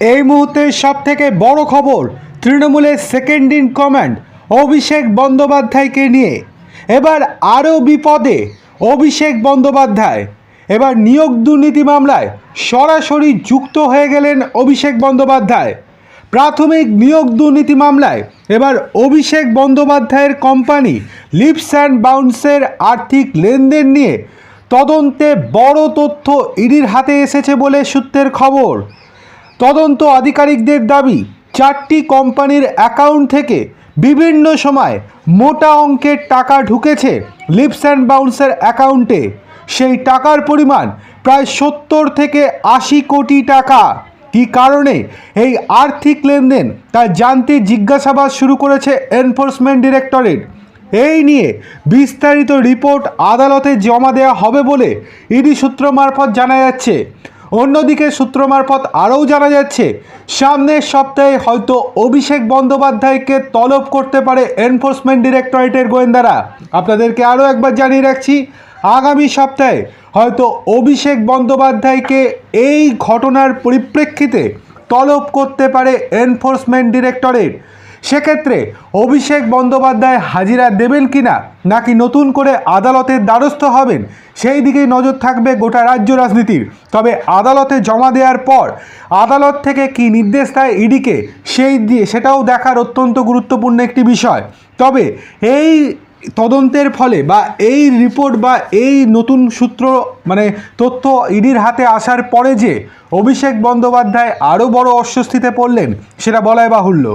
এই মুহূর্তে সব থেকে বড় খবর, তৃণমূলের সেকেন্ড ইন কমান্ড অভিষেক বন্দ্যোপাধ্যায়কে নিয়ে। এবার আরও বিপদে, অভিষেক বন্দ্যোপাধ্যায়। এবার নিয়োগ দুর্নীতি মামলায় সরাসরি যুক্ত হয়ে গেলেন অভিষেক বন্দ্যোপাধ্যায়। প্রাথমিক নিয়োগ দুর্নীতি মামলায় এবার অভিষেক বন্দ্যোপাধ্যায়ের কোম্পানি লিপস অ্যান্ড বাউন্সের আর্থিক লেনদেন নিয়ে তদন্তে বড় তথ্য ইডির হাতে এসেছে বলে সূত্রের খবর। তদন্ত আধিকারিকদের দাবি, চারটি কোম্পানির অ্যাকাউন্ট থেকে বিভিন্ন সময় মোটা অঙ্কের টাকা ঢুকেছে লিপস অ্যান্ড বাউন্সের অ্যাকাউন্টে। সেই টাকার পরিমাণ প্রায় সত্তর থেকে আশি কোটি টাকা। কি কারণে এই আর্থিক লেনদেন তা জানতে জিজ্ঞাসাবাদ শুরু করেছে এনফোর্সমেন্ট ডিরেক্টরেট। এই নিয়ে বিস্তারিত রিপোর্ট আদালতে জমা দেওয়া হবে বলে ইডি সূত্র মারফত জানা যাচ্ছে। অন্যদিকে সূত্র মারফত আরও জানা যাচ্ছে সামনের সপ্তাহে হয়তো অভিষেক বন্দ্যোপাধ্যায়কে তলব করতে পারে এনফোর্সমেন্ট ডিরেক্টরেটের গোয়েন্দারা। আপনাদেরকে আরও একবার জানিয়ে রাখছি, আগামী সপ্তাহে হয়তো অভিষেক বন্দ্যোপাধ্যায়কে এই ঘটনার পরিপ্রেক্ষিতে তলব করতে পারে এনফোর্সমেন্ট ডিরেক্টরেট। সেক্ষেত্রে অভিষেক বন্দ্যোপাধ্যায় হাজিরা দেবেন কিনা, নাকি নতুন করে আদালতের দ্বারস্থ হবেন, সেই দিকেই নজর থাকবে গোটা রাজ্য রাজনীতির। তবে আদালতে জমা দেওয়ার পর আদালত থেকে কি নির্দেশ দেয় ইডিকে, সেই দিয়ে সেটাও দেখার অত্যন্ত গুরুত্বপূর্ণ একটি বিষয়। তবে এই তদন্তের ফলে বা এই রিপোর্ট বা এই নতুন সূত্র মানে তথ্য ইডির হাতে আসার পরে যে অভিষেক বন্দ্যোপাধ্যায় আরও বড় অস্বস্তিতে পড়লেন, সেটা বলাই বাহুল্য।